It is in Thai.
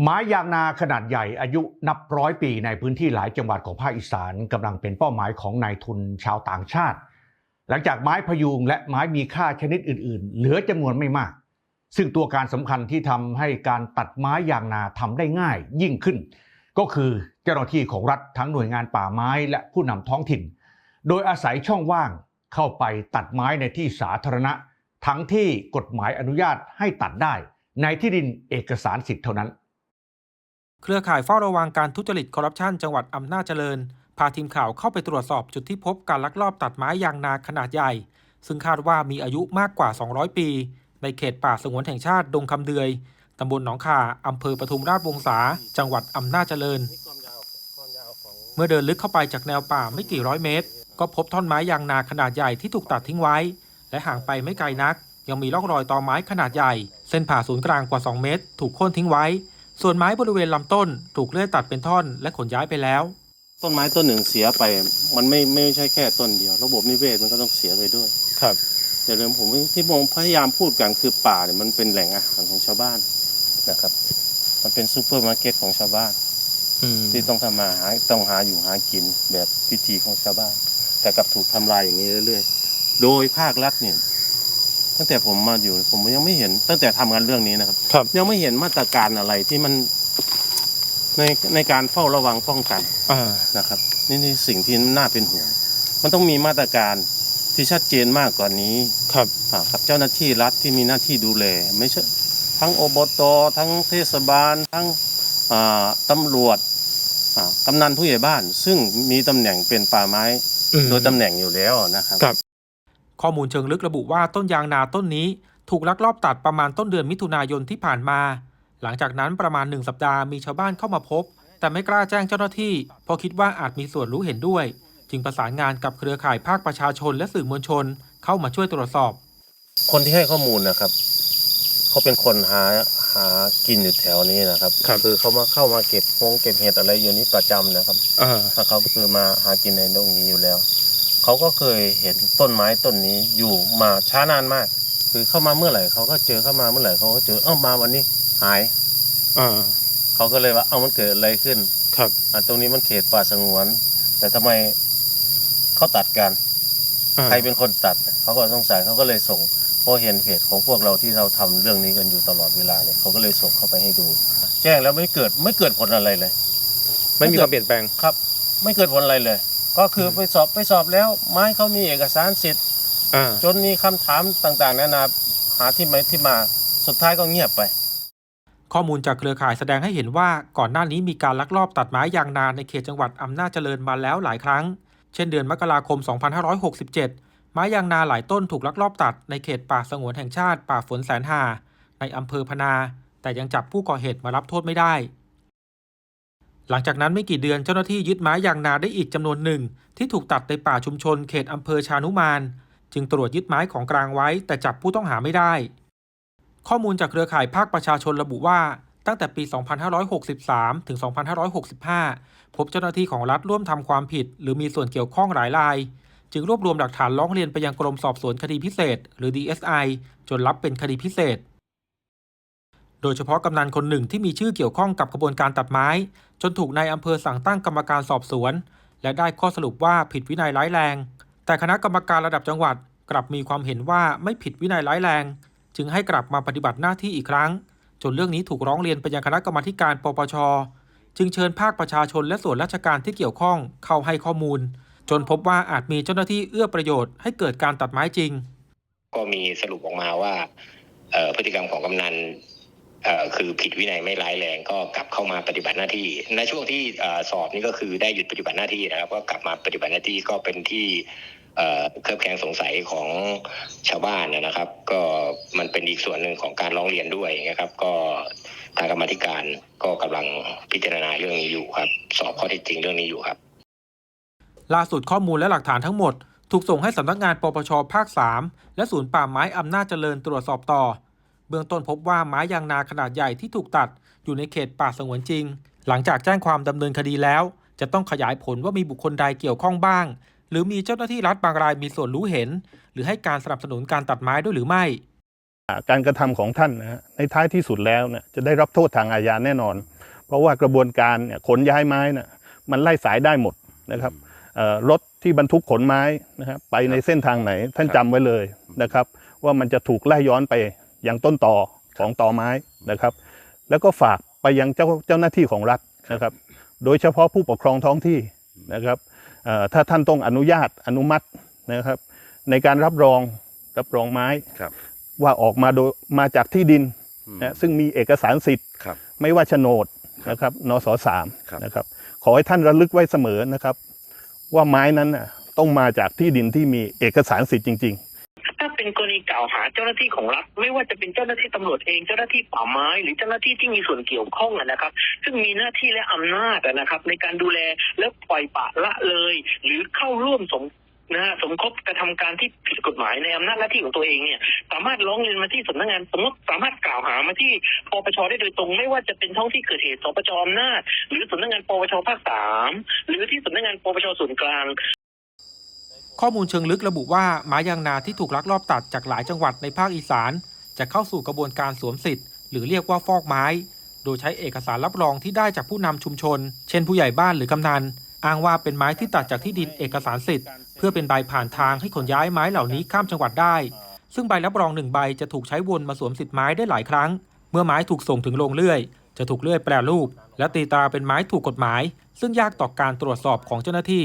ไม้ยางนาขนาดใหญ่อายุนับร้อยปีในพื้นที่หลายจังหวัดของภาคอีสานกำลังเป็นเป้าหมายของนายทุนชาวต่างชาติ หลังจากไม้พยุงและไม้มีค่าชนิดอื่น ๆ เหลือจำนวนไม่มาก ซึ่งตัวการสำคัญที่ทำให้การตัดไม้ยางนาทำได้ง่ายยิ่งขึ้น ก็คือเจ้าหน้าที่ของรัฐทั้งหน่วยงานป่าไม้และผู้นำท้องถิ่น โดยอาศัยช่องว่างเข้าไปตัดไม้ในที่สาธารณะ ทั้งที่กฎหมายอนุญาตให้ตัดได้ ในที่ดินเอกสารสิทธิ์เท่านั้น เครือข่ายเฝ้าระวังการทุจริตคอร์รัปชันจังหวัดอำนาจเจริญ พาทีมข่าวเข้าไปตรวจสอบจุดที่พบการลักลอบตัดไม้ยางนาขนาดใหญ่ ซึ่งคาดว่ามีอายุมากกว่า 200 ปี ในเขตป่าสงวนแห่งชาติดงคำเดือยตำบลหนองคาอำเภอปทุมราชวงศาจังหวัดอำนาจเจริญ เมื่อเดินลึกเข้าไปจากแนวป่าไม่กี่ร้อยเมตร ก็พบท่อนไม้ยางนาขนาดใหญ่ที่ถูกตัดทิ้งไว้ และห่างไปไม่ไกลนัก ยังมีร่องรอยตอไม้ขนาดใหญ่ เส้นผ่าศูนย์กลางกว่า 2 เมตร ถูกโค่นทิ้งไว้ ส่วนไม้บริเวณลำต้นถูกเลื่อยตัดเป็นท่อนและขนย้ายไปแล้ว ต้นไม้ต้นหนึ่งเสียไป มันไม่ไม่ใช่แค่ต้นเดียว ระบบนิเวศมันก็ต้องเสียไปด้วย ครับเดี๋ยวผมที่ผมพยายามพูดกันคือป่าเนี่ยมันเป็นแหล่งอาหารของชาวบ้านนะครับ มันเป็นซูเปอร์มาร์เก็ตของชาวบ้านที่ต้องทำมาหาต้องหาอยู่หากินแบบพิธีของชาวบ้าน แต่กลับถูกทำลายอย่างนี้เรื่อยๆ โดยภาครัฐเนี่ย ตั้งแต่ผมมาอยู่ ผมยังไม่เห็น ตั้งแต่ทำงานเรื่องนี้นะครับ ครับยังไม่เห็นมาตรการอะไรที่มันในในการเฝ้าระวังป้องกันอ่านะครับ นี่นี่สิ่งที่น่าเป็นห่วง มันต้องมีมาตรการที่ชัดเจนมากกว่านี้ครับอ่ากับเจ้าหน้าที่รัฐที่มีหน้าที่ดูแล ไม่ใช่ทั้งอบตทั้งเทศบาล ทั้งอ่าตำรวจอ่ากำนันผู้ใหญ่บ้าน ซึ่งมีตำแหน่งเป็นป่าไม้โดยตำแหน่งอยู่แล้วนะครับ ครับ ข้อมูลเชิงลึกระบุว่าต้นยางนาต้นนี้ ถูกลักลอบตัดประมาณต้นเดือนมิถุนายนที่ผ่านมา หลังจากนั้นประมาณหนึ่งสัปดาห์มีชาวบ้านเข้ามาพบ แต่ไม่กล้าแจ้งเจ้าหน้าที่เพราะคิดว่าอาจมีส่วนรู้เห็นด้วย จึงประสานงานกับเครือข่ายภาคประชาชนและสื่อมวลชน เข้ามาช่วยตรวจสอบ คนที่ให้ข้อมูลนะครับเขาเป็นคนหาหากินอยู่แถวนี้นะครับครับอเขามาเข้ามาเก็บพงเก็บเห็ดอะไรอยู่นี้ประจำนะครับอ่าถ้าเขาคือมาหากินในตรงนี้อยู่แล้ว เขาก็เคยเห็นต้นไม้ต้นนี้อยู่มาช้านานมาก คือเข้ามาเมื่อไหร่เขาก็เจอเข้ามาเมื่อไหร่เขาก็เจอเอ้ามาวันนี้หายอ่าเขาก็เลยว่าเอ้ามันเกิดอะไรขึ้นครับอะตรงนี้มันเขตป่าสงวน แต่ทำไมเขาตัดกัน ใครเป็นคนตัด เขาก็สงสัยเขาก็เลยส่งเพราะเห็นเพจของพวกเราที่เราทำเรื่องนี้กันอยู่ตลอดเวลาเนี่ยเขาก็เลยส่งเข้าไปให้ดู แจ้งแล้วไม่เกิดไม่เกิดผลอะไรเลย ไม่มีความเปลี่ยนแปลงครับ ไม่เกิดผลอะไรเลย ก็คือไปสอบไปสอบแล้ว ไม้เขามีเอกสารสิทธิ์อ่าจนมีคำถามต่างๆนานาหาที่ไปที่มาสุดท้ายก็เงียบไป ข้อมูลจากเครือข่ายแสดงให้เห็นว่าก่อนหน้านี้มีการลักลอบตัดไม้ยางนาในเขตจังหวัดอำนาจเจริญมาแล้วหลายครั้ง เช่นเดือนมกราคม 2567 ไม้ยางนาหลายต้นถูกลักลอบตัดในเขตป่าสงวนแห่งชาติ ป่าฝนแสนหาในอำเภอพนา แต่ยังจับผู้ก่อเหตุมารับโทษไม่ได้ หลังจากนั้นไม่กี่เดือนเจ้าหน้าที่ยึดไม้ยางนาได้อีกจำนวนหนึ่ง ที่ถูกตัดในป่าชุมชนเขตอำเภอชานุมาน จึงตรวจยึดไม้ของกลางไว้ แต่จับผู้ต้องหาไม่ได้ ข้อมูลจากเครือข่ายภาคประชาชนระบุว่าตั้งแต่ปี 2563 ถึง 2565 พบเจ้าหน้าที่ของรัฐร่วมทำความผิด หรือมีส่วนเกี่ยวข้องหลายราย จึงรวบรวมหลักฐานร้องเรียนไปยังกรมสอบสวนคดีพิเศษ หรือ DSI จนรับเป็นคดีพิเศษ โดยเฉพาะกำนันคนหนึ่งที่มีชื่อเกี่ยวข้องกับกระบวนการตัดไม้ จนถูกนายอำเภอสั่งตั้งกรรมการสอบสวน และได้ข้อสรุปว่าผิดวินัยร้ายแรง แต่คณะกรรมการระดับจังหวัดกลับมีความเห็นว่าไม่ผิดวินัยร้ายแรง จึงให้กลับมาปฏิบัติหน้าที่อีกครั้ง จนเรื่องนี้ถูกร้องเรียนไปยังคณะกรรมาการปปช จึงเชิญภาคประชาชนและส่วนราชการที่เกี่ยวข้องเข้าให้ข้อมูล จนพบว่าอาจมีเจ้าหน้าที่เอื้อประโยชน์ให้เกิดการตัดไม้จริง ก็มีสรุปออกมาว่าพฤติกรรมของกำนัน คือผิดวินัยไม่ร้ายแรงก็กลับเข้ามาปฏิบัติหน้าที่ ในช่วงที่อสอบนี่ก็คือได้หยุดปฏิบัติหน้าที่นะครับ ก็กลับมาปฏิบัติหน้าที่ก็เป็นที่เครือบแคลงสงสัยของชาวบ้านนะครับ ก็มันเป็นอีกส่วนหนึ่งของการร้องเรียนด้วยนะครับ ก็ทางกรรมธิการก็กำลังพิจารณาเรื่องนี้อยู่ครับ สอบข้อเท็จจริงเรื่องนี้อยู่ครับ ล่าสุดข้อมูลและหลักฐานทั้งหมด ถูกส่งให้สำนักงานปปชภาค 3 และศูนย์ป่าไม้อำนาจเจริญตรวจสอบต่อ เบื้องต้นพบว่าไม้ยางนาขนาดใหญ่ที่ถูกตัด อยู่ในเขตป่าสงวนจริง หลังจากแจ้งความดำเนินคดีแล้ว จะต้องขยายผลว่ามีบุคคลใดเกี่ยวข้องบ้าง หรือมีเจ้าหน้าที่รัฐบางรายมีส่วนรู้เห็น หรือให้การสนับสนุนการตัดไม้ด้วยหรือไม่ การกระทำของท่านนะในท้ายที่สุดแล้วเนี่ยจะได้รับโทษทางอาญาแน่นอน เพราะว่ากระบวนการเนี่ยขนย้ายไม้น่ะมันไล่สายได้หมดนะครับรถที่บรรทุกขนไม้นะครับไปในเส้นทางไหนท่านจำไว้เลยนะครับ ว่ามันจะถูกไล่ย้อนไป ยังต้นต่อของต่อไม้นะครับ แล้วก็ฝากไปยังเจ้าเจ้าหน้าที่ของรัฐนะครับ โดยเฉพาะผู้ปกครองท้องที่นะครับเอ่อถ้าท่านต้องอนุญาตอนุมัตินะครับ ในการรับรองรับรองไม้ครับว่าออกมาโดยมาจากที่ดินนะซึ่งมีเอกสารสิทธิ์ครับไม่ว่าโฉนดนะครับนสสามครับนะครับ ขอให้ท่านระลึกไว้เสมอนะครับ ว่าไม้นั้นน่ะต้องมาจากที่ดินที่มีเอกสารสิทธิ์จริงๆถ้าเป็นกร ณีกล่าวหาเจ้าหน้าที่ของรัฐ ไม่ว่าจะเป็นเจ้าหน้าที่ตำรวจเองเจ้าหน้าที่ป่าไม้ หรือเจ้าหน้าที่ที่มีส่วนเกี่ยวข้องนะครับ ซึ่งมีหน้าที่และอำนาจนะครับ ในการดูแลและปล่อยปะละเลย หรือเข้าร่วมสมนะฮะสมคบกระทำการที่ผิดกฎหมายในอำนาจหน้าที่ของตัวเองเนี่ย สามารถร้องเรียนมาที่สำนักงานสมมติสามารถกล่าวหามาที่ปปชได้โดยตรง ไม่ว่าจะเป็นท้องที่เกิดเหตุสปชอำนาจหรือสำนักงานปปชภาคสามหรือที่สำนักงานปปชส่วนกลาง ข้อมูลเชิงลึกระบุว่าไม้ยางนาที่ถูกลักลอบตัดจากหลายจังหวัดในภาคอีสาน จะเข้าสู่กระบวนการสวมสิทธิ์ หรือเรียกว่าฟอกไม้ โดยใช้เอกสารรับรองที่ได้จากผู้นำชุมชน เช่นผู้ใหญ่บ้านหรือกำนันอ้างว่าเป็นไม้ที่ตัดจากที่ดินเอกสารสิทธิ์ เพื่อเป็นใบผ่านทางให้ขนย้ายไม้เหล่านี้ข้ามจังหวัดได้ ซึ่งใบรับรองหนึ่งใบจะถูกใช้วนมาสวมสิทธิ์ไม้ได้หลายครั้ง เมื่อไม้ถูกส่งถึงโรงเลื่อย จะถูกเลื่อยแปรรูป และตีตราเป็นไม้ถูกกฎหมาย ซึ่งยากต่อการตรวจสอบของเจ้าหน้าที่